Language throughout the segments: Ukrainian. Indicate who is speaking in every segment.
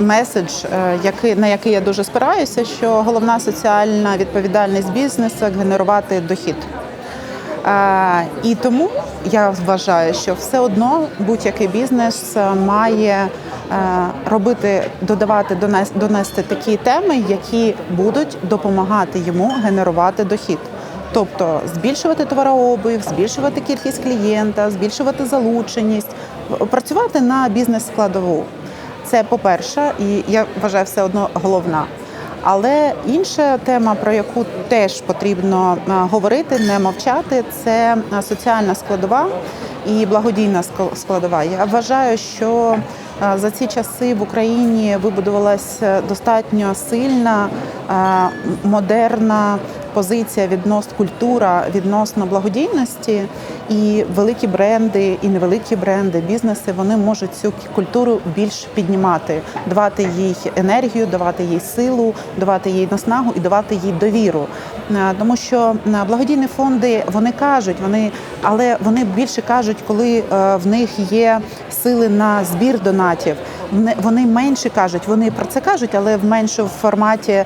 Speaker 1: Меседж, е, який на який я дуже спираюся, що головна соціальна відповідальність бізнесу генерувати дохід. Е, І тому я вважаю, що все одно будь-який бізнес має е, робити, додавати донес- донести такі теми, які будуть допомагати йому генерувати дохід. Тобто збільшувати товарообіг, збільшувати кількість клієнта, збільшувати залученість, працювати на бізнес-складову. Це по-перше, і я вважаю, все одно головна. Але інша тема, про яку теж потрібно е, говорити, не мовчати, це е, соціальна складова і благодійна ск- складова. Я вважаю, що е, за ці часи в Україні вибудувалася достатньо сильна, е, модерна позиція відносно культура відносно благодійності, і великі бренди, і невеликі бренди, бізнеси вони можуть цю культуру більш піднімати, давати їй енергію, давати їй силу, давати їй наснагу і давати їй довіру. Е, Тому що е, благодійні фонди вони кажуть, вони але вони більше кажуть, коли е, в них є сили на збір донатів. Вони- менше кажуть, вони про це кажуть, але в меншому форматі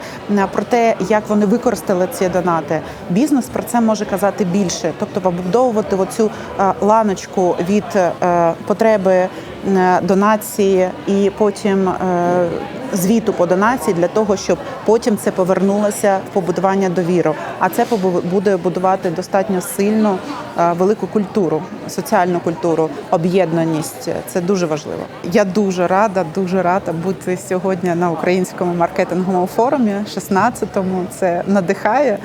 Speaker 1: про те, як вони використали ці донати. Бізнес про це може казати більше, тобто побудовувати оцю ланочку від потреби донації і потім е, звіту по донації для того, щоб потім це повернулося в побудування довіру. А це буде будувати достатньо сильну е, велику культуру, соціальну культуру, об'єднаність. Це дуже важливо. Я дуже рада, дуже рада бути сьогодні на українському маркетинговому форумі, 16-му. Це надихає.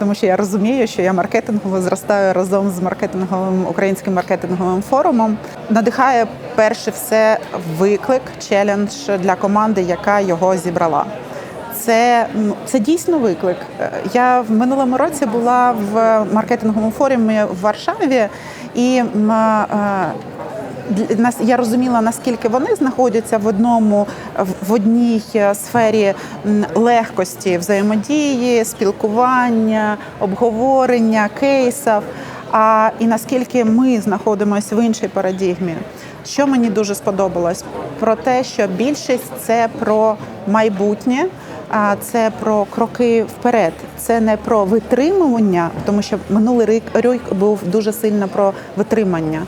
Speaker 1: Тому що я розумію, що я маркетингово зростаю разом з маркетинговим українським маркетинговим форумом. Надихає перше все виклик, челендж для команди, яка його зібрала. Це, це дійсно виклик. Я в минулому році була в маркетинговому форумі в Варшаві, і е, я розуміла, наскільки вони знаходяться в одному в- в одній е, сфері легкості взаємодії, спілкування, обговорення, кейсів. А і наскільки ми знаходимося в іншій парадігмі. Що мені дуже сподобалось? Про те, що більшість це про майбутнє, а це про кроки вперед. Це не про витримування, тому що минулий рік рік був дуже сильно про витримання.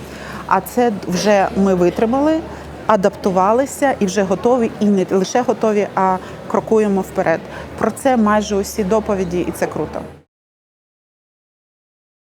Speaker 1: А це вже ми витримали, адаптувалися і вже готові, і не лише готові, а крокуємо вперед. Про це майже усі доповіді, і це круто.